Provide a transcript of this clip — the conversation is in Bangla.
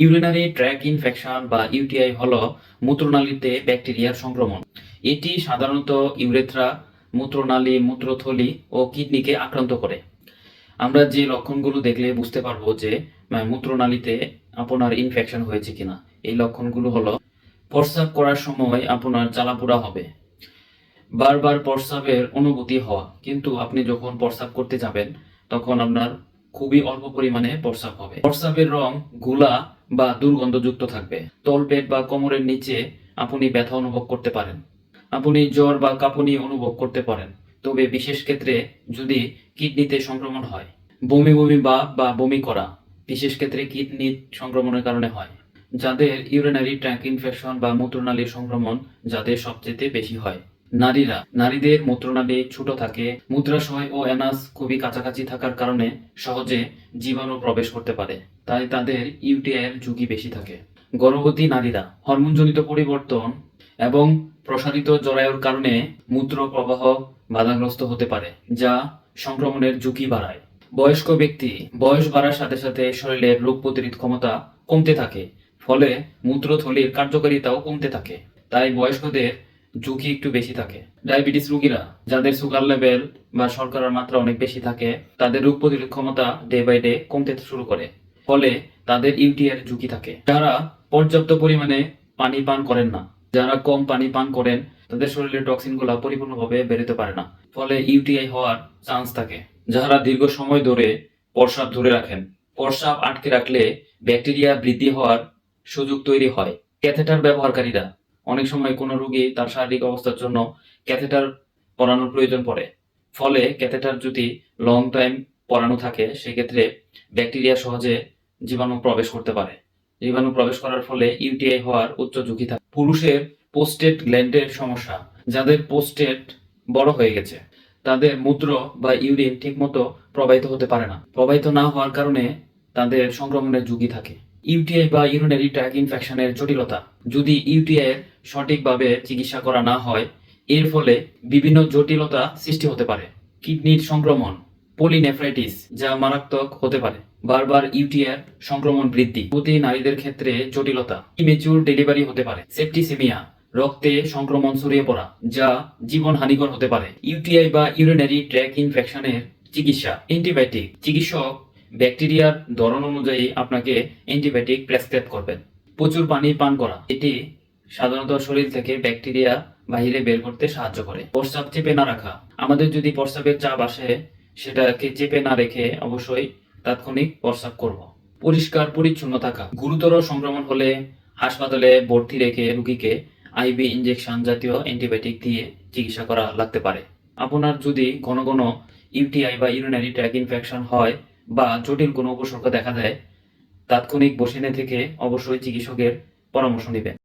ইউরিনারি ট্র্যাক ইনফেকশন বা ইউটিআই হলো মূত্রনালীতে ব্যাকটেরিয়ার সংক্রমণ। এটি সাধারণত ইউরেথ্রা, মূত্রনালী, মূত্রথলি ও কিডনিকে আক্রান্ত করে। আমরা যে লক্ষণগুলো দেখলে বুঝতে পারব যে মূত্রনালীতে আপনার ইনফেকশন হয়েছে কিনা। এই লক্ষণগুলো হলো, প্রস্রাব করার সময় আপনার জ্বালাপোড়া হবে। বারবার প্রস্রাবের অনুভূতি হওয়া। কিন্তু আপনি যখন প্রস্রাব করতে যাবেন, তখন আপনার খুবই অল্প পরিমাণে প্রস্রাব হবে। প্রস্রাবের রংগুলা বা দুর্গন্ধযুক্ত থাকবে। তলপেট বা কোমরের নিচে আপনি ব্যথা অনুভব করতে পারেন। আপনি জ্বর বা কাঁপুনি অনুভব করতে পারেন। তবে বিশেষ ক্ষেত্রে যদি কিডনিতে সংক্রমণ হয়, বমি বমি বা বা বমি করা, বিশেষ ক্ষেত্রে কিডনি সংক্রমণের কারণে হয়। যাদের ইউরিনারি ট্র্যাক ইনফেকশন বা মূত্রনালীর সংক্রমণ যাদের সবচেয়ে বেশি হয়। নারীরা, নারীদের মূত্রনালী ছোট থাকে মূত্রাশয় ও অ্যানাস খুবই কাছাকাছি থাকার কারণে সহজে জীবাণু প্রবেশ করতে পারে। তাই তাদের ইউটিআই এর ঝুঁকি বেশি থাকে। গর্ভবতী নারীরা, হরমোনজনিত পরিবর্তন এবং প্রসারিত জরায়ুর কারণে মূত্র প্রবাহ বাধাগ্রস্ত হতে পারে, যা সংক্রমণের ঝুঁকি বাড়ায়। বয়স্ক ব্যক্তি, বয়স বাড়ার সাথে সাথে শরীরের রোগ প্রতিরোধ ক্ষমতা কমতে থাকে, ফলে মূত্রথলির কার্যকারিতাও কমতে থাকে, তাই বয়স্কদের ঝুঁকি একটু বেশি থাকে। ডায়াবেটিস রোগীরা, যাদের সুগার লেভেল বা শর্করার মাত্রা অনেক বেশি থাকে, তাদের রোগ প্রতিরোধ ক্ষমতা ডে বাই ডে কমতে শুরু করে। ফলে তাদের ইউটিআই এর ঝুঁকি থাকে। যারা পর্যাপ্ত পরিমাণে পানি পান করেন না, যারা কম পানি পান করেন, তাদের শরীরের টক্সিনগুলা পরিপূর্ণভাবে বেরোতে পারে না। ফলে ইউটিআই হওয়ার চান্স থাকে। যারা দীর্ঘ সময় ধরে প্রস্রাব ধরে রাখেন, প্রস্রাব আটকে রাখলে ব্যাকটেরিয়া বৃদ্ধি হওয়ার সুযোগ তৈরি হয়। ক্যাথেটার ব্যবহারকারীরা অনেক সময় কোনো রোগী তার শারীরিক অবস্থার জন্য ক্যাথেটার পরানোর প্রয়োজন পড়ে। ফলে ক্যাথেটার যদি লং টাইম পরানো থাকে, সেক্ষেত্রে ব্যাকটেরিয়া সহজে জীবাণু প্রবেশ করতে পারে। জীবাণু প্রবেশ করার ফলে ইউটিআই হওয়ার উচ্চ ঝুঁকি থাকে। পুরুষের পোস্টেট গ্ল্যান্ডের সমস্যা, যাদের পোস্টেট বড় হয়ে গেছে, তাদের মূত্র বা ইউরিন ঠিকমতো প্রবাহিত হতে পারে না। প্রবাহিত না হওয়ার কারণে তাদের সংক্রমণের ঝুঁকি থাকে। ইউটিআই বা ইউরিনারি ট্র্যাক ইনফেকশনের জটিলতা, যদি ইউটিআই এর সঠিকভাবে চিকিৎসা করা না হয়, এর ফলে বিভিন্ন জটিলতা সৃষ্টি হতে পারে। কিডনির সংক্রমণ পলিনেফ্রাইটিস, যা মারাত্মক হতে পারে। বারবার ইউটিআর সংক্রমণ বৃদ্ধি। প্রতি নারীদের ক্ষেত্রে জটিলতা। ইমেচুর ডেলিভারি হতে পারে। সেপ্টিসিমিয়া, রক্তে সংক্রমণ ছড়িয়ে পড়া, যা জীবন হানিকর হতে পারে। ইউটিআই বা ইউরিনারি ট্র্যাক ইনফেকশনের চিকিৎসা। অ্যান্টিবায়োটিক। চিকিৎসক ব্যাকটেরিয়ার ধরন অনুযায়ী আপনাকে অ্যান্টিবায়োটিক প্রেসক্রাইব করবেন। প্রচুর পানি পান করা। এটি সাধারণত শরীর থেকে ব্যাকটেরিয়া বাহিরে বের করতে সাহায্য করে। প্রস্রাব চেপে না রাখা। আমাদের যদি প্রস্রাবের চাপ আসে সেটাকে চেপে না রেখে অবশ্যই তাৎক্ষণিক প্রস্রাব করব। পরিষ্কার পরিচ্ছন্ন থাকা। গুরুতর সংক্রমণ হলে হাসপাতালে ভর্তি রেখে রোগীকে আইবি ইনজেকশন জাতীয় অ্যান্টিবায়োটিক দিয়ে চিকিৎসা করা লাগতে পারে। আপনার যদি ঘন ঘন ইউটিআই বা ইউরিনারি ট্র্যাক ইনফেকশন হয় বা জটিল কোনো উপসর্গ দেখা দেয়, তাৎক্ষণিক বসিনে থেকে অবশ্যই চিকিৎসকের পরামর্শ নেবেন।